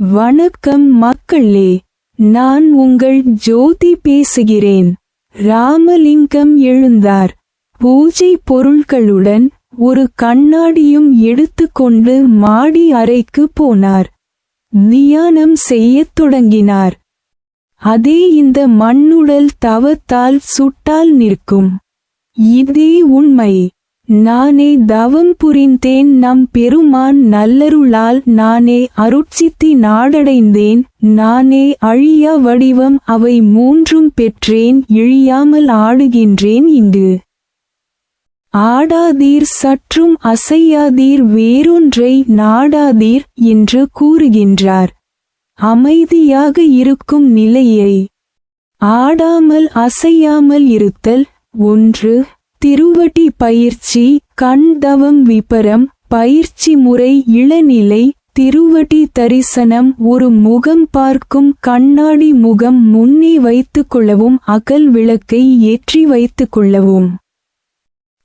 வணக்கம் மக்களே நான் உங்கள் ஜோதி பேசுகிறேன். ராமலிங்கம் எழுந்தார். பூஜை பொருட்களுடன் ஒரு கண்ணாடியும் எடுத்துக்கொண்டு மாடி அறைக்கு போனார். தியானம் செய்யத் தொடங்கினார். அதே இந்த மண்ணுடல் தவத்தால் சுட்டால் நிற்கும். இதே உண்மை. நானே தவம் புரிந்தேன் நம் பெருமான் நல்லருளால் நானே அருட்சித்தி நாடடைந்தேன் நானே அழியா வடிவம் அவை மூன்றும் பெற்றேன் இழியாமல் ஆடுகின்றேன் இங்கு. ஆடாதீர் சற்றும் அசையாதீர் வேறொன்றை நாடாதீர் என்று கூறுகின்றார். அமைதியாக இருக்கும் நிலையை. ஆடாமல் அசையாமல் இருத்தல் ஒன்று. திருவடி பயிற்சி கண்தவம் விபரம் பயிற்சி முறை இளநிலை திருவடி தரிசனம் ஒரு முகம் பார்க்கும் கண்ணாடி முகம் முன்னே வைத்துக் கொள்ளவும் அகல் விளக்கை ஏற்றி வைத்துக் கொள்ளவும்.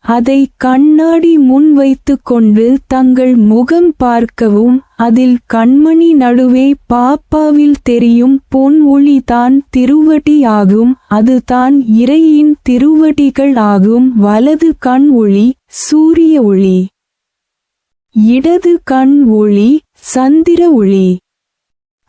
அதை கண்ணாடி முன் வைத்து கொண்டு தங்கள் முகம் பார்க்கவும் அதில் கண்மணி நடுவே பாப்பாவில் தெரியும் பொன் ஒளி தான் திருவடி ஆகும் அது தான் இறையின் திருவடிகள் ஆகும் வலது கண் ஒளி சூரிய ஒளி இடது கண் ஒளி சந்திர ஒளி.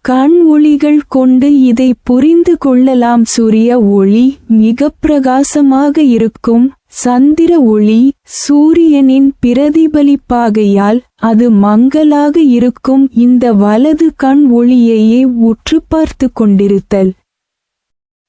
கண் ஒளிகள் கொண்டு இதை புரிந்து கொள்ளலாம். சூரிய ஒளி மிக பிரகாசமாக இருக்கும். சந்திர ஒளி சூரியனின் பிரதிபலிப்பாகையால் அது மங்கலாக இருக்கும் இந்த வலது கண் ஒளியையே உற்று பார்த்து கொண்டிருத்தல்.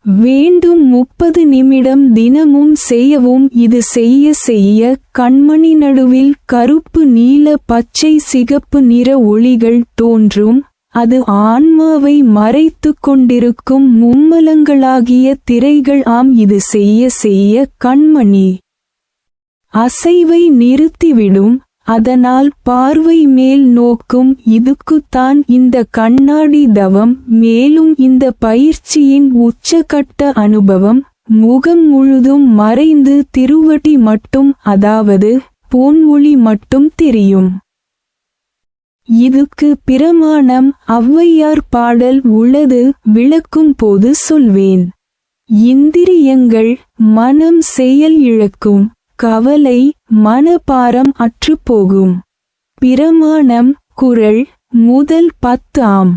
வேண்டும் முப்பது நிமிடம் தினமும் செய்யவும் இது செய்ய செய்ய கண்மணி நடுவில் கருப்பு நீல பச்சை சிகப்பு நிற ஒளிகள் தோன்றும். அது ஆன்மாவை மறைத்து கொண்டிருக்கும் மும்மலங்களாகிய திரைகள் ஆம். இது செய்ய செய்ய கண்மணி. அசைவை நிறுத்திவிடும். அதனால் பார்வை மேல் நோக்கும். இதுக்குத்தான் இந்த கண்ணாடி தவம். மேலும் இந்த பயிற்சியின் உச்சகட்ட அனுபவம். முகம் முழுதும் மறைந்து திருவடி மட்டும். அதாவது பூன்மொழி மட்டும் தெரியும். இதுக்கு பிரமாணம் ஔவையார் பாடல் உள்ளது விளக்கும் போது சொல்வேன். இந்திரியங்கள் மனம் செயல் இழக்கும் கவலை மனபாரம் அற்றுப்போகும் பிரமாணம் குரல் முதல் பத்து ஆம்.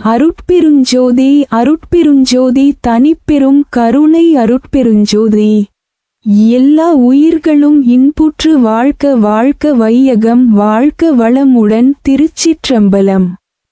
அருட்பெருஞ்சோதி அருட்பெருஞ்சோதி தனிப்பெரும் கருணை அருட்பெருஞ்சோதி. எல்லா உயிர்களும் இன்புற்று வாழ்க்க வாழ்க்க வையகம் வாழ்க்க வளமுடன் திருச்சிற்றம்பலம்.